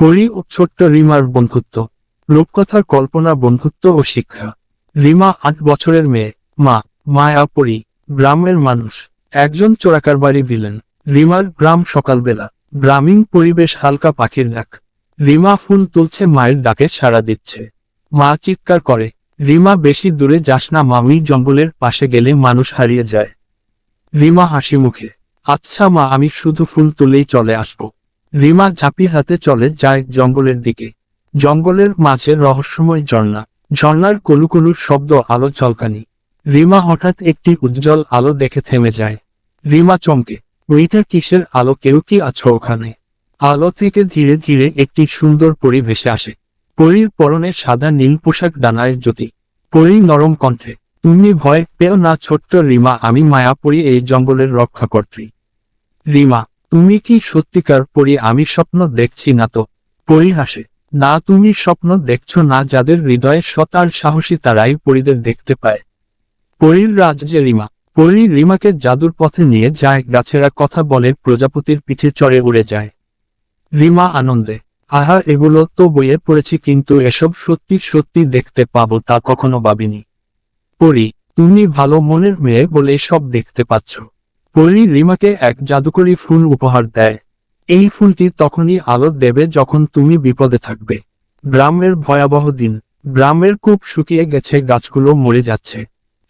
পরি ও ছোট্ট রিমার বন্ধুত্ব, রূপকথার কল্পনা বন্ধুত্ব ও শিক্ষা। রিমা আট বছরের মেয়ে, মা, মায়া পরি, গ্রামের মানুষ। একজন চোরাকার বাড়ি ভিলেন। রিমার গ্রাম সকালবেলা। গ্রামীণ পরিবেশ হালকা পাখির ডাক। রিমা ফুল তুলছে মায়ের ডাকে সাড়া দিচ্ছে। মা চিৎকার করে, রিমা, বেশি দূরে যাস না মামি, জঙ্গলের পাশে গেলে মানুষ হারিয়ে যায়। রিমা হাসি মুখে আচ্ছা মা, আমি শুধু ফুল তুলেই চলে আসব। রিমা ঝাঁপি হাতে চলে যায় জঙ্গলের দিকে। জঙ্গলের মাঝে রহস্যময় ঝর্ণা। ঝর্ণার কলুকলুর শব্দ আলো চলকানি রিমা হঠাৎ একটি উজ্জ্বল আলো দেখে থেমে যায়। রিমা চমকে, ওইটা কিসের আলো? কেউ কি আছো ওখানে? আলো থেকে ধীরে ধীরে একটি সুন্দর পরি ভেসে আসে। পরীর পরনে সাদা নীল পোশাক ডানায় জ্যোতি। পরী নরম কণ্ঠে, তুমি ভয় পেও না ছোট্ট রিমা, আমি মায়া পরি এই জঙ্গলের রক্ষাকর্ত্রী। রিমা তুমি কি সত্যিকার পরি আমি স্বপ্ন দেখছি না তো? পরি হাসে না, তুমি স্বপ্ন দেখছ না, যাদের হৃদয়ে সৎ আর সাহসী তারাই পরিদের দেখতে পায়। পরীর রাজ্যে রিমা। পরী রিমাকে জাদুর পথে নিয়ে যায়, গাছেরা কথা বলে, প্রজাপতির পিঠে চড়ে উড়ে যায়। রিমা আনন্দে। আহা, এগুলো তো বইয়ে পড়েছি, কিন্তু এসব সত্যি সত্যি দেখতে পাবো তা কখনো ভাবিনি। পরি, তুমি ভালো মনের মেয়ে বলে সব দেখতে পাচ্ছ। পরি রিমাকে এক জাদুকরি ফুল উপহার দেয়। এই ফুলটি তখনই আলো দেবে যখন তুমি বিপদে থাকবে। গ্রামের ভয়াবহ দিন। গ্রামের কূপ শুকিয়ে গেছে, গাছগুলো মরে যাচ্ছে।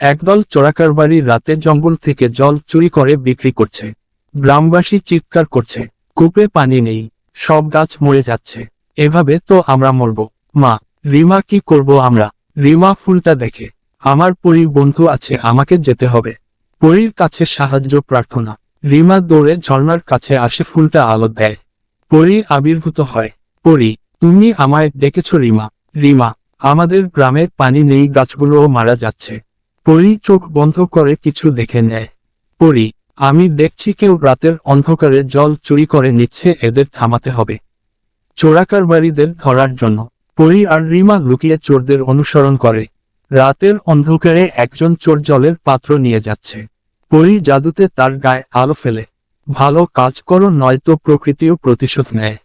একদল চোরাকার বাড়ি রাতে জঙ্গল থেকে জল চুরি করে বিক্রি করছে। গ্রামবাসী চিৎকার করছে, কূপে পানি নেই, সব গাছ মরে যাচ্ছে। এভাবে তো আমরা মরব। মা, রিমা কি করব আমরা? রিমা ফুলটা দেখে, আমার পরি বন্ধু আছে, আমাকে যেতে হবে। পরীর কাছে সাহায্য প্রার্থনা। রিমা দৌড়ে ঝর্ণার কাছে আসে ফুলটা আলো দেয়। পরি আবির্ভূত হয়। পরি, তুমি আমায় ডেকেছ রিমা। রিমা, আমাদের গ্রামে পানি নেই, গাছগুলোও মারা যাচ্ছে। পরি চোখ বন্ধ করে কিছু দেখে নেয়। পরি, আমি দেখছি কেউ রাতের অন্ধকারে জল চুরি করে নিচ্ছে, এদের থামাতে হবে। চোরাকার বাড়িদের ধরার জন্য। পরি আর রিমা লুকিয়ে চোরদের অনুসরণ করে। রাতের অন্ধকারে একজন চোর জলের পাত্র নিয়ে যাচ্ছে। পরি জাদুতে তার গায়ে আলো ফেলে। ভালো কাজ করো, নয়তো প্রকৃতিও প্রতিশোধ নেয়।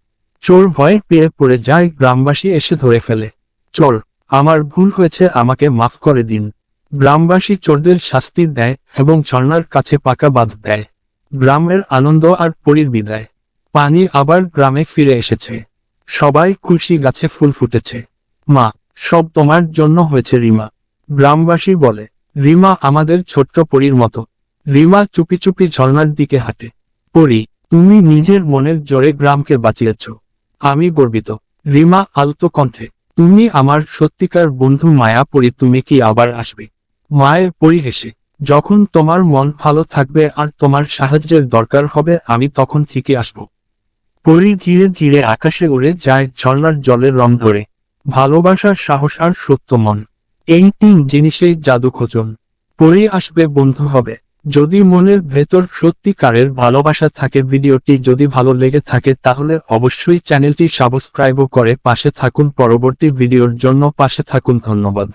চোর ভয় পেয়ে পড়ে যায়, গ্রামবাসী এসে ধরে ফেলে। চোর, আমার ভুল হয়েছে, আমাকে মাফ করে দিন। গ্রামবাসী চোরদের শাস্তি দেয় এবং ঝর্ণার কাছে পাকা বাঁধ দেয়। গ্রামের আনন্দ আর পরির বিদায়। পানি আবার গ্রামে ফিরে এসেছে। সবাই খুশি গাছে ফুল ফুটেছে। মা, সব তোমার জন্য হয়েছে রিমা। গ্রামবাসী বলে, রিমা আমাদের ছোট্ট পরীর মতো। রিমা চুপি চুপি ঝর্ণার দিকে হাঁটে। পরি, তুমি নিজের মনের জোরে গ্রামকে বাঁচিয়েছ। আমি গর্বিত। রিমা আলতো কণ্ঠে, তুমি আমার সত্যিকার বন্ধু মায়া পরি, তুমি কি আবার আসবে? মায়ের পরি হেসে, যখন তোমার মন ভালো থাকবে আর তোমার সাহায্যের দরকার হবে, আমি তখন ঠিকই আসব। পরি ধীরে ধীরে আকাশে উড়ে যায় ঝর্ণার জলের রং ধরে। ভালোবাসার সাহস আর সত্য মন, এই তিন জিনিসেই জাদু খোঁজন পরি আসবে, বন্ধু হবে। যদি মনের ভেতর সত্যিকারের ভালোবাসা থাকে, ভিডিওটি যদি ভালো লেগে থাকে, তাহলে অবশ্যই চ্যানেলটি সাবস্ক্রাইবও করে পাশে থাকুন। পরবর্তী ভিডিওর জন্য পাশে থাকুন। ধন্যবাদ।